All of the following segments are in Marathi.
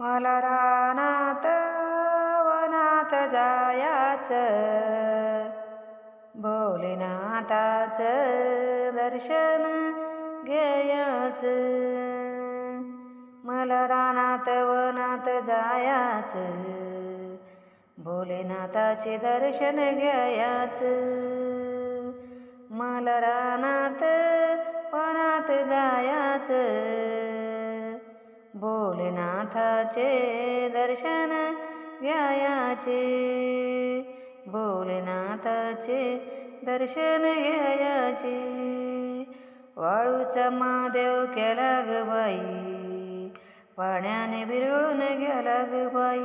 मला रानात वनात जायाच. भोलेनाथाच दर्शन घ्यायाच मला रानात वनात जायाच. भोलेनाथाचे दर्शन घ्यायाच मला रानात वनात जायाचं. नाथाचे दर्शन घ्यायाचे भोलेनाथाचे दर्शन घ्यायाचे वाळूचा महादेव केला ग बाई पाण्याने बिरळून गेला ग बाई.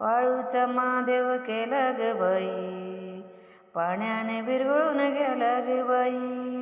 वाळूचा महादेव केला ग बाई पाण्याने बिरगळून गेला ग बाई.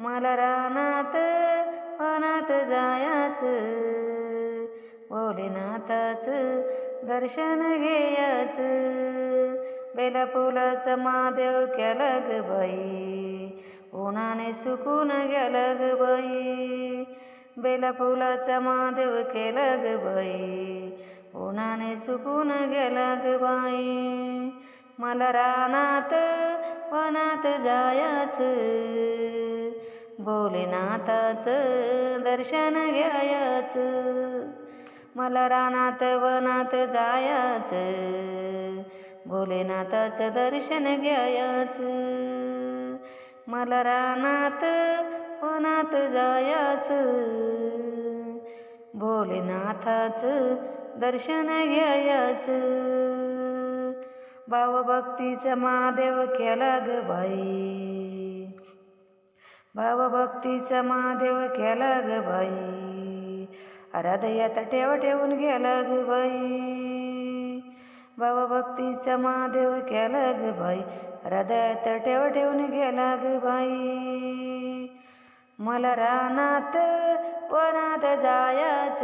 मला रानात वनात जायाच भोलेनाथाच दर्शन घ्यायाच. बेलापुलाचं महादेव केलं ग बाई उन्हाने सुकून गेलं ग बाई. बेलापुलाचा महादेव केलं ग बाई उन्हाने सुकून गेला ग बाई. मला रानात वनात जायाच भोलेनाथाचं दर्शन घ्यायाच. मला रानात वनात जायाचं. भोलेनाथाचं दर्शन घ्यायाच. मला रानात वनात जायाचं. भोलेनाथाचं दर्शन घ्यायाच. भावभक्तीचा महादेव केला ग बाई. भावभक्तीचा महादेव केला ग बाई हृदयात ठेव ठेवून गेला ग बाई भावभक्तीचा महादेव केला ग बाई हृदयात ठेव ठेवून गेला ग बाई मला रानात वनात जायाच.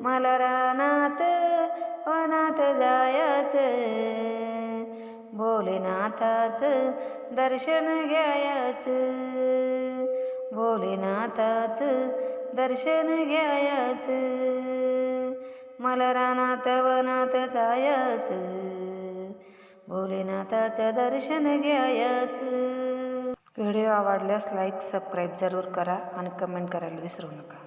मला रा भोलेनाथाचं दर्शन घ्यायाच. भोलेनाथाचं दर्शन घ्यायाच. मला रानात वनात जायाच. भोलेनाथाचं दर्शन घ्यायाच. व्हिडिओ आवडल्यास लाईक सबस्क्राईब जरूर करा आणि कमेंट करायला विसरू नका.